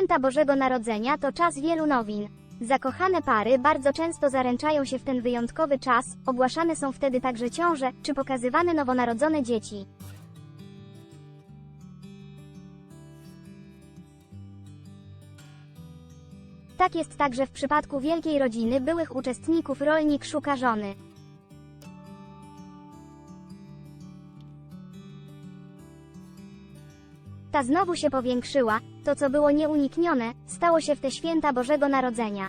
Święta Bożego Narodzenia to czas wielu nowin. Zakochane pary bardzo często zaręczają się w ten wyjątkowy czas, ogłaszane są wtedy także ciąże, czy pokazywane nowonarodzone dzieci. Tak jest także w przypadku wielkiej rodziny byłych uczestników rolnik szuka żony. Ta znowu się powiększyła, to co było nieuniknione, stało się w te święta Bożego Narodzenia.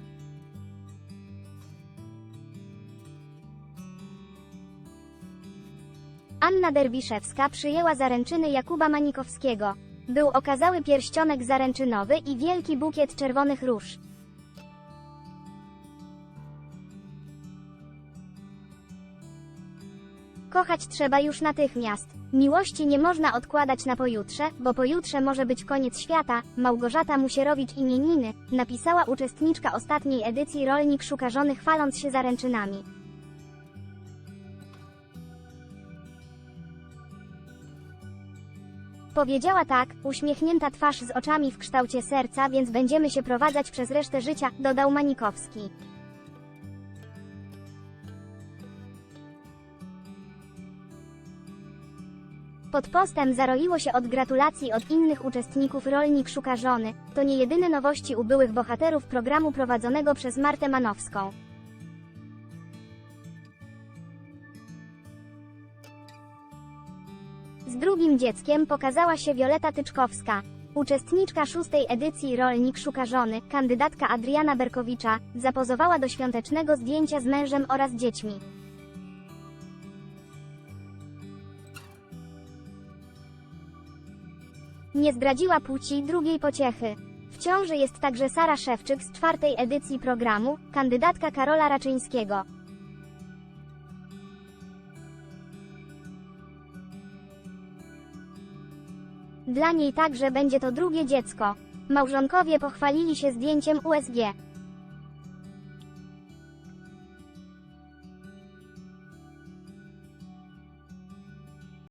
Anna Derwiszewska przyjęła zaręczyny Jakuba Manikowskiego. Był okazały pierścionek zaręczynowy i wielki bukiet czerwonych róż. Kochać trzeba już natychmiast. Miłości nie można odkładać na pojutrze, bo pojutrze może być koniec świata. Małgorzata Musierowicz imieniny, napisała uczestniczka ostatniej edycji Rolnik szuka żony chwaląc się zaręczynami. Powiedziała tak, uśmiechnięta twarz z oczami w kształcie serca, więc będziemy się prowadzać przez resztę życia, dodał Manikowski. Pod postem zaroiło się od gratulacji od innych uczestników Rolnik szuka żony. To nie jedyne nowości u byłych bohaterów programu prowadzonego przez Martę Manowską. Z drugim dzieckiem pokazała się Wioleta Tyczkowska. Uczestniczka szóstej edycji Rolnik szuka żony, kandydatka Adriana Berkowicza, zapozowała do świątecznego zdjęcia z mężem oraz dziećmi. Nie zdradziła płci drugiej pociechy. W ciąży jest także Sara Szewczyk z czwartej edycji programu, kandydatka Karola Raczyńskiego. Dla niej także będzie to drugie dziecko. Małżonkowie pochwalili się zdjęciem USG.